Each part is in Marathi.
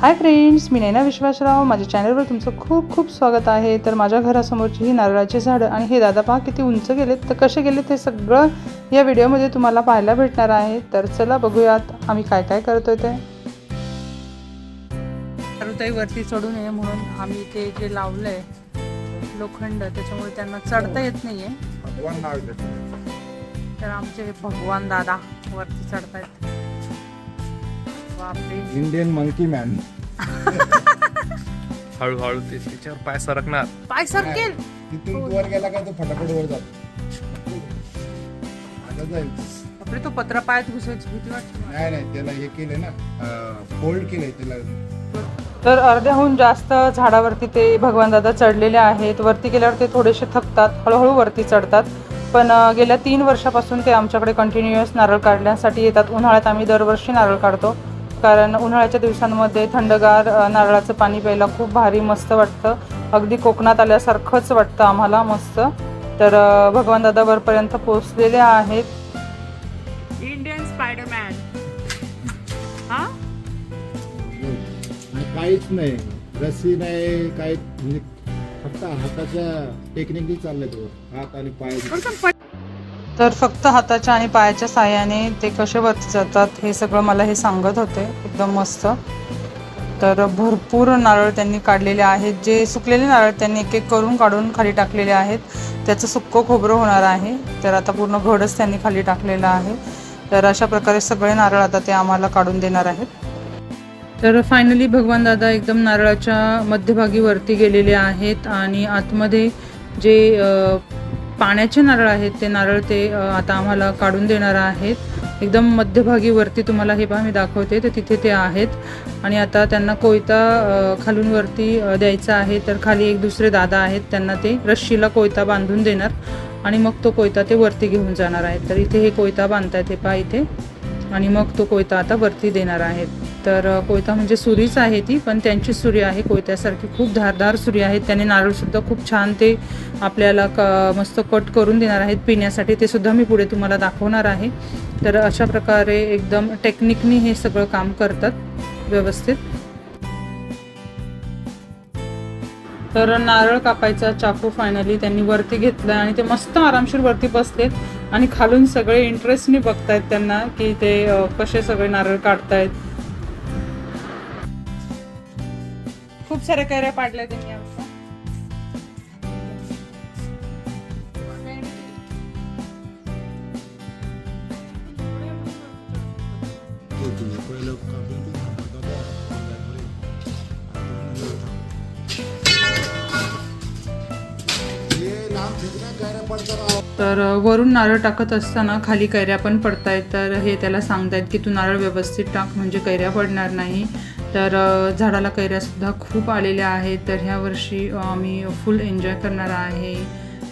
हाय फ्रेंड्स मी नैना विश्वासराव. माझ्या चॅनलवर तुमचं खूप खूप स्वागत आहे. तर माझ्या घरासमोरची ही नारळाची झाडं आणि हे दादा पहा किती उंच गेलेत. तर कसे गेलेत हे सगळं या व्हिडिओमध्ये तुम्हाला पाहायला भेटणार आहे. तर चला बघूयात आम्ही काय काय करतोय ते. ताई वरती चढू नये म्हणून आम्ही ते जे लावलंय लोखंड त्याच्यामुळे त्यांना चढता येत नाहीये. भगवान नाव आहे त्याचं. तर आमचे हे भगवान दादा वरती चढतायत. इंडियन मंकी मॅन हळूहळू ते त्याच्यावर पाय सरकणार. पाय सरकेल. तिथून वर गेला का तो फटाफट वर जातो. आता जाईल. बापरे तो पत्रा पायात घुसायची भीती वाटते. नाही नाही त्याला हे केलंय ना फोल्ड केलंय त्याला. तर अर्ध्याहून जास्त झाडावरती ते भगवान दादा चढलेले आहेत. वरती गेल्यावर ते थोडेसे थकतात हळूहळू वरती चढतात. पण गेल्या तीन वर्षापासून ते आमच्याकडे कंटिन्युअस नारळ काढण्यासाठी येतात. उन्हाळ्यात आम्ही दरवर्षी नारळ काढतो. कारण उन्हाळ्याच्या दिवसांमध्ये थंडगार नारळाचं पाणी प्यायला खूप भारी मस्त वाटतं. अगदी कोकणात आल्यासारखंच वाटतं आम्हाला मस्त. तर भगवान दादा वरपर्यंत पोचलेले आहेत. इंडियन स्पायडरमॅन हा? काहीच नाही. रस्सी नाही काही म्हणजे फक्त हाताच्या टेक्निकली चाललंय तो. हात आणि पाय. तर फक्त हाताच्या आणि पायाच्या साह्याने ते कसे वरती जातात हे सगळं मला हे सांगत होते. एकदम मस्त. तर भरपूर नारळ त्यांनी काढलेले आहेत. जे सुकलेले नारळ त्यांनी एक एक करून काढून खाली टाकलेले आहेत. त्याचं सुक्कं खोबरं होणार आहे. तर आता पूर्ण घडच त्यांनी खाली टाकलेलं आहे. तर अशा प्रकारे सगळे नारळ आता ते आम्हाला काढून देणार आहेत. तर फायनली भगवान दादा एकदम नारळाच्या मध्यभागी वरती गेलेले आहेत. आणि आतमध्ये जे पाण्याचे नारळ आहेत ते नारळ ते आता आम्हाला काढून देणार आहेत. एकदम मध्यभागी वरती तुम्हाला हे पहा मी दाखवते तर तिथे ते आहेत. आणि आता त्यांना कोयता खालून वरती द्यायचा आहे तर खाली एक दुसरे दादा आहेत त्यांना ते रश्शीला कोयता बांधून देणार. आणि मग तो कोयता ते वरती घेऊन जाणार आहेत. तर इथे हे कोयता बांधतायत हे पहा इथे. आणि मग तो कोयता आता वरती देणार आहेत. तर कोयता म्हणजे सुरीच आहे ती पण त्यांची सुरी आहे कोयत्यासारखी. खूप धारदार सुरी आहेत त्याने नारळसुद्धा खूप छान ते आपल्याला क मस्त कट करून देणार आहेत. पिण्यासाठी ते सुद्धा मी पुढे तुम्हाला दाखवणार आहे. तर अशा प्रकारे एकदम टेक्निकनी हे सगळं काम करतात व्यवस्थित. तर नारळ कापायचा चाकू फायनली त्यांनी वरती घेतला आणि ते मस्त आरामशीर वरती बसलेत आणि खालून सगळे इंटरेस्टने बघतायत त्यांना की ते कसे सगळे नारळ काढतायत. खूप साऱ्या कैऱ्या पाडल्या त्यांनी आमच्या. तर वरून नारळ टाकत असताना खाली कैऱ्या पण पडतायत. तर हे त्याला सांगतायत की तू नारळ व्यवस्थित टाक म्हणजे कैऱ्या पडणार नाही. तर झाडाला कैऱ्यासुद्धा खूप आलेल्या आहेत. तर ह्या वर्षी आम्ही फुल एन्जॉय करणार आहे.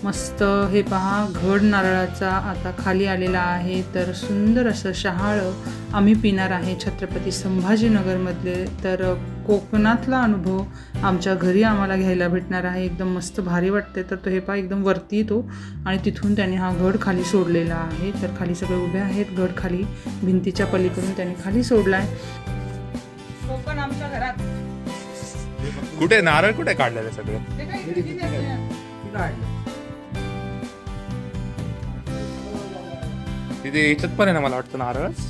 मस्त हे पहा घड नारळाचा आता खाली आलेला आहे. तर सुंदर असं शहाळं आम्ही पिणार आहे छत्रपती संभाजीनगरमधले. तर कोकणातला अनुभव आमच्या घरी आम्हाला घ्यायला भेटणार आहे. एकदम मस्त भारी वाटते तर तो हे पहा एकदम वरती येतो आणि तिथून त्याने हा घड खाली सोडलेला आहे. तर खाली सगळे उभे आहेत. घड खाली भिंतीच्या पलीकडून त्याने खाली सोडला आहे आमच्या घरात. कुठे? नारळ कुठे काढलेले सगळे? तिथे याच्यात पण आहे ना मला वाटतं नारळच?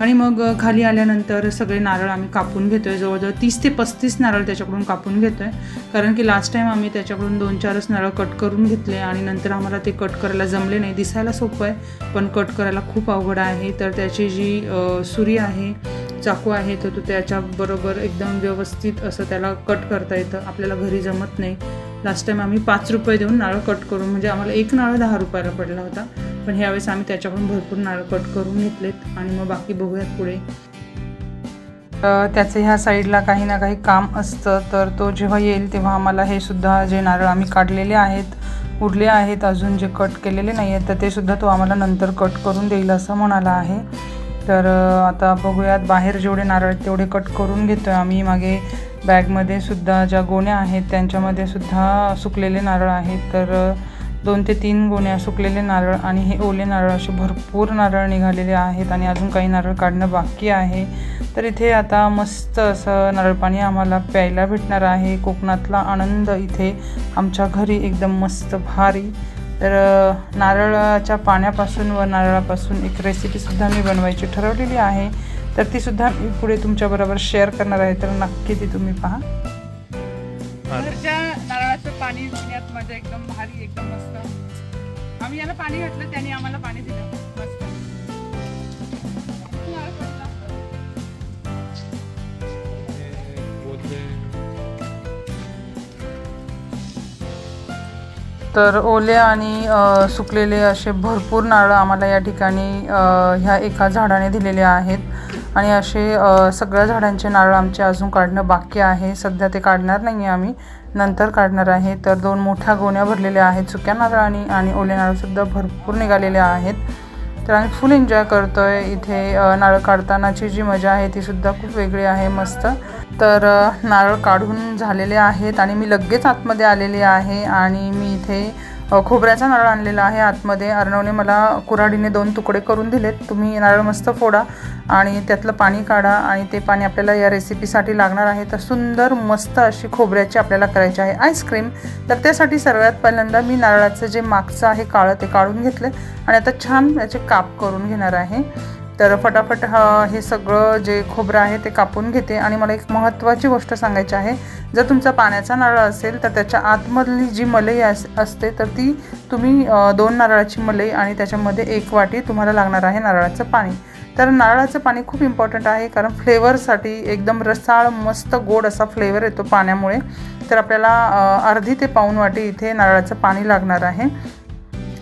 आणि मग अ, खाली आल्यानंतर सगळे नारळ आम्ही कापून घेतोय. जवळजवळ तीस ते पस्तीस नारळ त्याच्याकडून कापून घेतोय. कारण की लास्ट टाइम आम्ही त्याच्याकडून दोन चारच नारळ कट करून घेतले आणि नंतर आम्हाला ते कट करायला जमले नाही. दिसायला सोपं आहे पण कट करायला खूप अवघड आहे. तर त्याची जी अ, सुरी आहे चाकू आहे तर तो त्याच्याबरोबर एकदम व्यवस्थित असं त्याला कट करता येतं. आपल्याला घरी जमत नाही. लास्ट टाइम आम्ही पाच रुपये देऊन नारळ कट करून म्हणजे आम्हाला एक नारळ दहा रुपयाला पडला होता. पण ह्यावेळेस आम्ही त्याच्याकडून भरपूर नारळ कट करून घेतलेत आणि मग बाकी बघूयात पुढे. त्याचं ह्या साईडला काही ना काही काम असतं. तर तो जेव्हा येईल तेव्हा आम्हाला हे सुद्धा जे नारळ आम्ही काढलेले आहेत उरले आहेत अजून जे कट केलेले नाही आहेत तर ते सुद्धा तो आम्हाला नंतर कट करून देईल असं म्हणाला आहे. तर आता बघूयात बाहेर जेवढे नारळ तेवढे कट करून घेतो आहे आम्ही. मागे बॅगमध्ये सुद्धा ज्या गोण्या आहेत त्यांच्यामध्ये सुद्धा सुकलेले नारळ आहेत. तर दोन ते तीन गोण्या सुकलेले नारळ आणि हे ओले नारळ असे भरपूर नारळ निघालेले आहेत आणि अजून काही नारळ काढणं बाकी आहे. तर इथे आता मस्त असं नारळ पाणी आम्हाला प्यायला भेटणार आहे. कोकणातला आनंद इथे आमच्या घरी एकदम मस्त भारी. तर नारळाच्या पाण्यापासून व नारळापासून एक रेसिपीसुद्धा मी बनवायची ठरवलेली आहे. तर तीसुद्धा मी पुढे तुमच्याबरोबर शेअर करणार आहे. तर नक्की ती तुम्ही पहा. घरच्या नारळाचं पाणी पिण्यात मजा एकदम भारी एकदम मस्त. आम्ही याला पाणी घातलं त्याने आम्हाला पाणी दिलं. मस्त. तर ओले आणि सुकलेले असे भरपूर नारळ आम्हाला या ठिकाणी ह्या एका झाडाने दिलेले आहेत. आणि असे सगळ्या झाडांचे नारळ आमचे अजून काढणं बाकी आहे. सध्या ते काढणार नाही आहे आम्ही. नंतर काढणार आहे. तर दोन मोठ्या गोण्या भरलेल्या आहेत. सुक्या नारळाने आणि ओले नारळसुद्धा भरपूर निघालेले आहेत. तर आम्ही फुल एन्जॉय करतोय इथे. नारळ काढतानाची जी मजा आहे ती सुद्धा खूप वेगळी आहे मस्त. तर नारळ काढून झालेले आहेत आणि मी लगेच आतमध्ये आलेले आहे आणि मी इथे खोबऱ्याचा नारळ आणलेला आहे आतमध्ये. अर्णवने मला कुऱ्हाडीने दोन तुकडे करून दिलेत. तुम्ही नारळ मस्त फोडा आणि त्यातलं पाणी काढा आणि ते पाणी आपल्याला या रेसिपीसाठी लागणार आहे. तर सुंदर मस्त अशी खोबऱ्याची आपल्याला करायची आहे आईस्क्रीम तर त्यासाठी सर्वात पहिल्यांदा मी नारळाचं जे मागचं आहे काळं ते काढून घेतलं आणि आता छान याचे काप करून घेणार आहे. तर फटाफट हा हे सगळं जे खोबरं आहे ते कापून घेते. आणि मला एक महत्त्वाची गोष्ट सांगायची आहे. जर तुमचा पाण्याचा नारळ असेल तर त्याच्या आतमधली जी मलई अस असते तर ती तुम्ही दोन नारळाची मलई आणि त्याच्यामध्ये एक वाटी तुम्हाला लागणार आहे नारळाचं पाणी. तर नारळाचं पाणी खूप इम्पॉर्टंट आहे कारण फ्लेवरसाठी एकदम रसाळ मस्त गोड असा फ्लेवर येतो पाण्यामुळे. तर आपल्याला अर्धी ते पाऊण वाटी इथे नारळाचं पाणी लागणार आहे.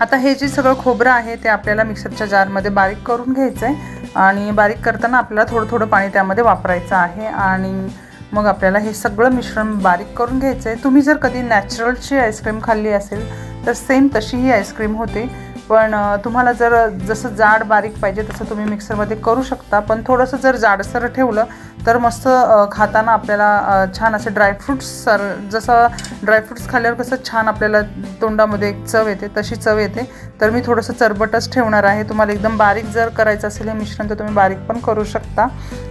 आता हे जे सगळं खोबरं आहे ते आपल्याला मिक्सरच्या जारमध्ये बारीक करून घ्यायचं आहे आणि बारीक करताना आपल्याला थोडं थोडं पाणी त्यामध्ये वापरायचं आहे. आणि मग आपल्याला हे सगळं मिश्रण बारीक करून घ्यायचं आहे तुम्ही जर कधी नॅचरलची आईस्क्रीम खाल्ली असेल तर सेम तशी ही आईस्क्रीम होते. पण तुम्हाला जर जसं जाड बारीक पाहिजे तसं तुम्ही मिक्सरमध्ये करू शकता. पण थोडंसं जर जाडसर ठेवलं तर मस्त खाताना आपल्याला छान असे ड्रायफ्रूट्स सर जसं ड्रायफ्रूट्स खाल्ल्यावर कसं छान आपल्याला तोंडामध्ये एक चव येते तशी चव येते. तर मी थोडंसं चरबटच ठेवणार आहे. तुम्हाला एकदम बारीक जर करायचं असेल हे मिश्रण तर तुम्ही बारीक पण करू शकता.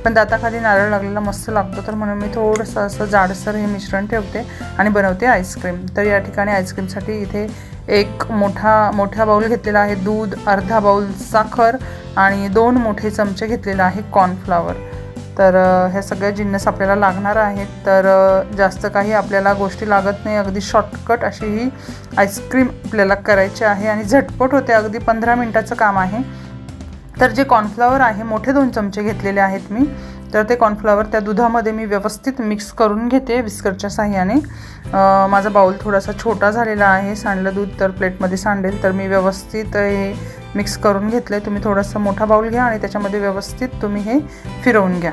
पण दाताखाली नारळ लागलेला मस्त लागतो तर म्हणून मी थोडंसं असं जाडसर हे मिश्रण ठेवते आणि बनवते आईस्क्रीम. तर या ठिकाणी आईस्क्रीमसाठी इथे एक मोठा मोठा बाऊल घेतलेला आहे. दूध अर्धा बाऊल साखर आणि दोन मोठे चमचे घेतलेला आहे कॉर्नफ्लावर तर ह्या सगळ्या जिन्नस आपल्याला लागणार आहेत. तर जास्त काही आपल्याला गोष्टी लागत नाही. अगदी शॉर्टकट अशी ही आईस्क्रीम आपल्याला करायची आहे आणि झटपट होते. अगदी पंधरा मिनटाचं काम आहे. तर जे कॉर्नफ्लॉवर आहे मोठे दोन चमचे घेतलेले आहेत मी. तर ते कॉर्नफ्लॉवर त्या दुधामध्ये मी व्यवस्थित मिक्स करून घेते विस्करच्या साह्याने. माझा बाऊल थोडासा छोटा झालेला आहे सांडलं दूध तर प्लेटमध्ये सांडेल तर मी व्यवस्थित हे मिक्स करून घेतलं आहे तुम्ही थोडासा मोठा बाऊल घ्या आणि त्याच्यामध्ये व्यवस्थित तुम्ही हे फिरवून घ्या.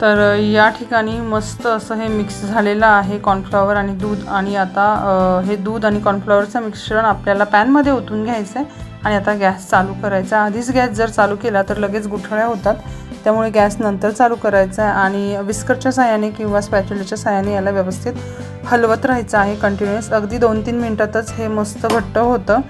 तर या ठिकाणी मस्त असं हे मिक्स झालेलं आहे कॉर्नफ्लॉवर आणि दूध आणि आता हे दूध आणि कॉर्नफ्लॉवरचं मिश्रण आपल्याला पॅनमध्ये ओतून घ्यायचं आहे आणि आता गॅस चालू करायचा. आधीच गॅस जर चालू केला तर लगेच गुठळ्या होतात. त्यामुळे गॅस नंतर चालू करायचा आहे आणि विस्करच्या साह्याने किंवा स्पॅच्युलेच्या साह्याने याला व्यवस्थित हलवत राहायचं आहे कंटिन्युअस अगदी दोन तीन मिनटातच हे मस्त घट्ट होतं.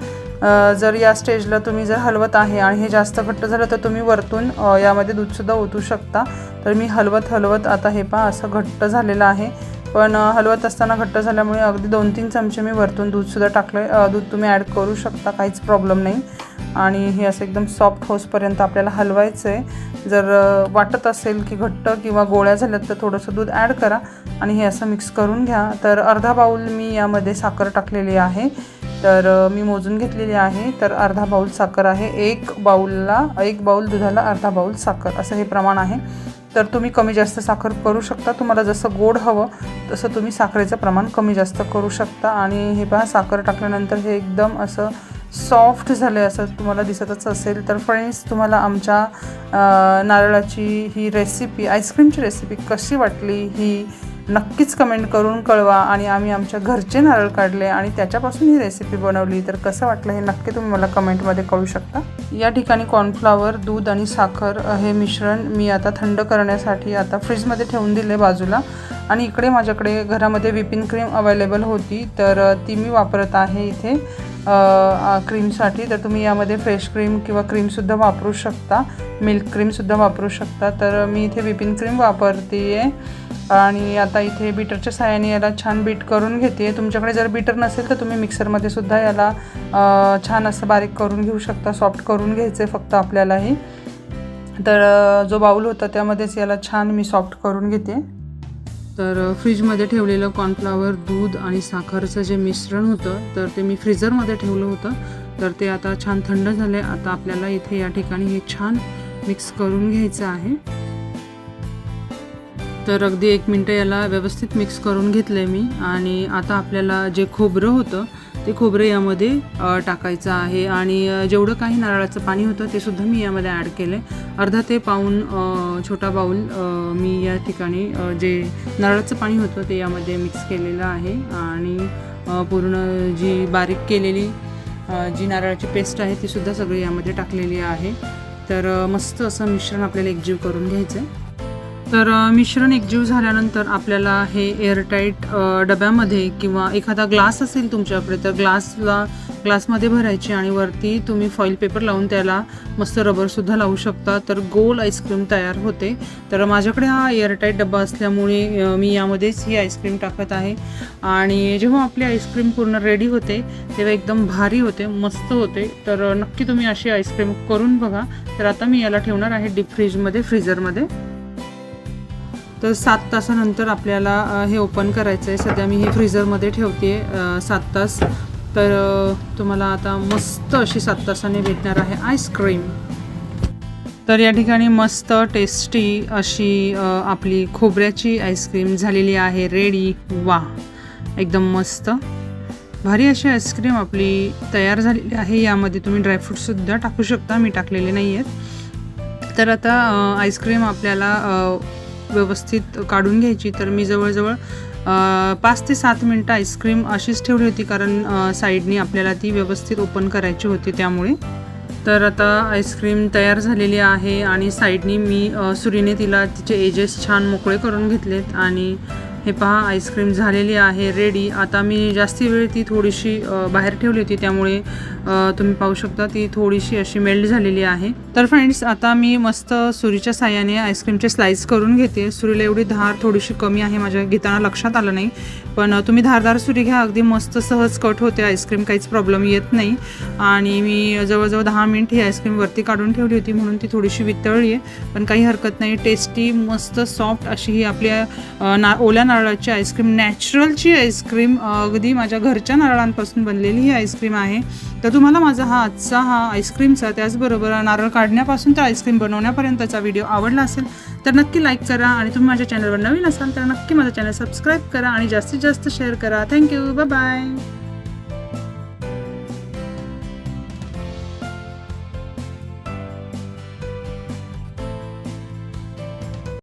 जर या स्टेजला तुम्ही जर हलवत आहे आणि हे जास्त घट्ट झालं तर तुम्ही वरतून यामध्ये दूधसुद्धा ओतू शकता. तर मी हलवत हलवत आता हे पहा असं घट्ट झालेलं आहे. पण हलवत असताना घट्ट झाल्यामुळे अगदी दोन तीन चमचे मी वरतून दूधसुद्धा टाकलं आहे दूध तुम्ही ॲड करू शकता काहीच प्रॉब्लेम नाही. आणि हे असं एकदम सॉफ्ट होसपर्यंत आपल्याला हलवायचं आहे जर वाटत असेल की घट्ट किंवा गोळ्या झाल्यात तर थोडंसं दूध ॲड करा आणि हे असं मिक्स करून घ्या. तर अर्धा बाऊल मी यामध्ये साखर टाकलेली आहे. तर मी मोजून घेतलेली आहे. तर अर्धा बाऊल साखर आहे. एक बाऊलला एक बाऊल दुधाला अर्धा बाऊल साखर. असं हे प्रमाण आहे. तर तुम्ही कमी जास्त साखर करू शकता. तुम्हाला जसं गोड हवं तसं तुम्ही साखरेचं प्रमाण कमी जास्त करू शकता. आणि हे पहा साखर टाकल्यानंतर हे एकदम असं सॉफ्ट झालं असं तुम्हाला दिसतच असेल. तर फ्रेंड्स तुम्हाला आमच्या नारळाची ही रेसिपी आईस्क्रीमची रेसिपी कशी वाटली ही नक्कीच कमेंट करून कळवा आणि आम्ही आमच्या घरचे नारळ काढले आणि त्याच्यापासून ही रेसिपी बनवली. तर कसं वाटलं हे नक्की तुम्ही मला कमेंटमध्ये कळू शकता. या ठिकाणी कॉर्नफ्लावर दूध आणि साखर हे मिश्रण मी आता थंड करण्यासाठी आता फ्रीजमध्ये ठेवून दिले बाजूला. आणि इकडे माझ्याकडे घरामध्ये विपिंग क्रीम अवेलेबल होती तर ती मी वापरत आहे इथे. क्रीमसाठी तर तुम्ही यामध्ये फ्रेश क्रीम किंवा क्रीमसुद्धा वापरू शकता मिल्क क्रीमसुद्धा वापरू शकता. तर मी इथे विपिंग क्रीम वापरते आहे आणि आता इथे बीटरच्या साहाय्याने याला छान बीट करून घेते तुमच्याकडे जर बीटर नसेल तर तुम्ही मिक्सरमध्ये सुद्धा याला छान असं बारीक करून घेऊ शकता. सॉफ्ट करून घ्यायचं आहे फक्त आपल्यालाही. तर जो बाऊल होता त्यामध्येच याला छान मी सॉफ्ट करून घेते तर फ्रीजमध्ये ठेवलेलं कॉर्नफ्लावर दूध आणि साखरचं जे मिश्रण होतं तर ते मी फ्रीजरमध्ये ठेवलं होतं. तर ते आता छान थंड झालं आता आपल्याला इथे या ठिकाणी हे छान मिक्स करून घ्यायचं आहे. तर अगदी एक मिनटं याला व्यवस्थित मिक्स करून घेतलं आहे मी. आणि आता आपल्याला जे खोबरं होतं ते खोबरं यामध्ये टाकायचं आहे. आणि जेवढं काही नारळाचं पाणी होतं ते सुद्धा मी यामध्ये ॲड केलं आहे अर्धा ते पाऊन छोटा बाऊल मी या ठिकाणी जे नारळाचं पाणी होतं ते यामध्ये मिक्स केलेलं आहे. आणि पूर्ण जी बारीक केलेली जी नारळाची पेस्ट आहे ती सुद्धा सगळी यामध्ये टाकलेली आहे. तर मस्त असं मिश्रण आपल्याला एकजीव करून घ्यायचं आहे तर मिश्रण एकजीव झाल्यानंतर आपल्याला हे एअरटाईट डब्यामध्ये किंवा एखादा ग्लास असेल तुमच्याकडे तर ग्लासला ग्लासमध्ये भरायची आणि वरती तुम्ही फॉईल पेपर लावून त्याला मस्त रबरसुद्धा लावू शकता. तर गोल आईस्क्रीम तयार होते. तर माझ्याकडे हा एअरटाईट डब्बा असल्यामुळे मी यामध्येच ही आईस्क्रीम टाकत आहे. आणि जेव्हा आपली आईस्क्रीम पूर्ण रेडी होते तेव्हा एकदम भारी होते मस्त होते. तर नक्की तुम्ही अशी आईस्क्रीम करून बघा. तर आता मी याला ठेवणार आहे डीप फ्रीजमध्ये फ्रीजरमध्ये तर सात तासानंतर आपल्याला हे ओपन करायचं आहे सध्या मी हे फ्रीझरमध्ये ठेवते सात तास. तर तुम्हाला आता मस्त अशी सात तासाने भेटणार आहे आईस्क्रीम तर या ठिकाणी मस्त टेस्टी अशी आपली खोबऱ्याची आईस्क्रीम झालेली आहे. रेडी वा. एकदम मस्त. भारी अशी आईस्क्रीम आपली तयार झालेली आहे. यामध्ये तुम्ही ड्रायफ्रूटसुद्धा टाकू शकता. मी टाकलेले नाही आहेत तर आता आईस्क्रीम आपल्याला व्यवस्थित काढून घ्यायची. तर मी जवळजवळ पाच ते सात मिनटं आईस्क्रीम अशीच ठेवली होती कारण साईडने साईडनी आपल्याला ती व्यवस्थित ओपन करायची होती त्यामुळे. तर आता आईस्क्रीम तयार झालेली आहे आणि साईडनी मी सुरीने तिला तिचे एजेस छान मोकळे करून घेतलेत आणि हे पहा आईस्क्रीम झालेली आहे रेडी. आता मी जास्ती वेळ ती थोडीशी बाहेर ठेवली होती त्यामुळे तुम्ही पाहू शकता ती थोडीशी अशी मेल्ट झालेली आहे. तर फ्रेंड्स आता मी मस्त सुरीच्या साह्याने आईस्क्रीमचे स्लाइस करून घेते. सुरीला एवढी धार थोडीशी कमी आहे माझ्या घेताना लक्षात आलं नाही. पण तुम्ही धारदार सुरी घ्या अगदी मस्त सहज कट होते आईस्क्रीम काहीच प्रॉब्लेम येत नाही. आणि मी जवळजवळ दहा मिनिट ही आईस्क्रीम वरती काढून ठेवली होती म्हणून ती थोडीशी वितळली आहे. पण काही हरकत नाही टेस्टी मस्त सॉफ्ट अशी ही आपल्या ना ओल्या नारळाची आईस्क्रीम नॅचरलची आईस्क्रीम अगदी माझ्या घरच्या नारळांपासून बनलेली ही आईस्क्रीम आहे. तर तुम्हाला माझा हा आजचा हा आईस्क्रीमचा त्याचबरोबर नारळ काढण्यापासून तर आईस्क्रीम बनवण्यापर्यंतचा व्हिडिओ आवडला असेल तर नक्की लाईक करा आणि तुम्ही माझ्या चॅनलवर नवीन असाल तर नक्की माझं चॅनल सबस्क्राईब करा आणि जास्तीत जास्त शेअर करा. Thank you bye bye